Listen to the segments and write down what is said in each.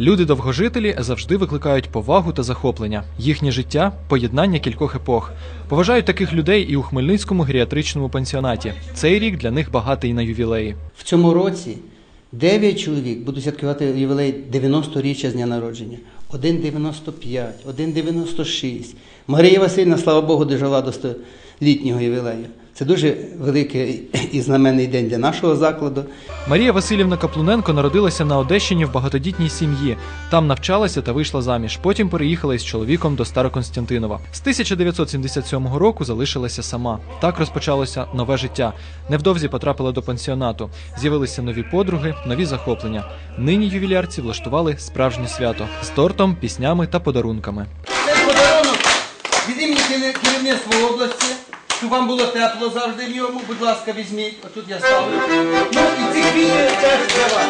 Люди довгожителі завжди викликають повагу та захоплення. Їхнє життя поєднання кількох епох. Поважають таких людей і у Хмельницькому геріатричному пансіонаті. Цей рік для них багатий на ювілеї. В цьому році 9 чоловік будуть святкувати ювілей 90-річчя з дня народження. Один 95, один 96. Марія Васильівна, слава Богу, дожила до 100-літнього ювілею. Це дуже великий і знаменний день для нашого закладу. Марія Васильівна Каплуненко народилася на Одещині в багатодітній сім'ї. Там навчалася та вийшла заміж. Потім переїхала із чоловіком до Староконстантинова. З 1977 року залишилася сама. Так розпочалося нове життя. Невдовзі потрапила до пансіонату. З'явилися нові подруги, нові захоплення. Нині ювілярці влаштували справжнє свято з тортом, піснями та подарунками. Це подарунок від імені керівництва області, щоб вам було тепло завжди в ньому. Будь ласка, візьміть. Отут я ставлю. Ну і ці квіти теж для вас.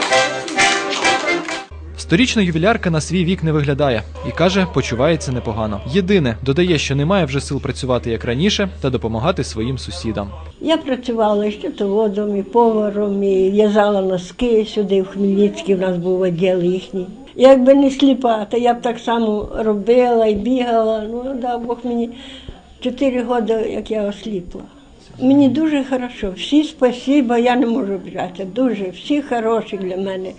Сторічна ювілярка на свій вік не виглядає і каже, почувається непогано. Єдине, додає, що немає вже сил працювати як раніше та допомагати своїм сусідам. Я працювала і щитоводом, і поваром, і в'язала носки сюди, в Хмельницький, в нас був відділ їхній. Якби не сліпа, то я б так само робила і бігала. Ну, дав Бог мені чотири роки, як я осліпла. Мені дуже хорошо. Всі спасіба, я не можу обіжати. Дуже, всі хороші для мене.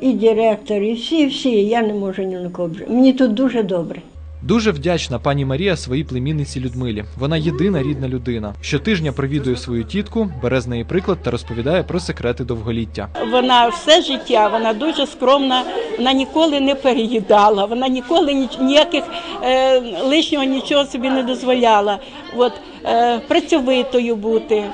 І директор, і всі, всі. Я не можу ні на кого. Мені тут дуже добре. Дуже вдячна пані Марія своїй племінниці Людмилі. Вона єдина рідна людина. Щотижня провідує свою тітку, бере з неї приклад та розповідає про секрети довголіття. Вона все життя, вона дуже скромна, вона ніколи не переїдала, вона ніколи ніяких е, лишнього нічого собі не дозволяла. От, е, працьовитою бути.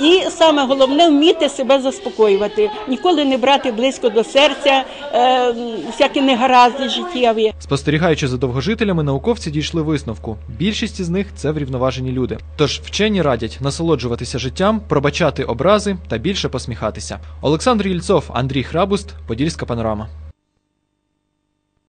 І саме головне вміти себе заспокоювати, ніколи не брати близько до серця е, всякі негаразди життєві. Спостерігаючи за довгожителями, науковці дійшли висновку. Більшість із них це врівноважені люди. Тож вчені радять насолоджуватися життям, пробачати образи та більше посміхатися. Олександр Ільцов, Андрій Храбуст, Подільська панорама.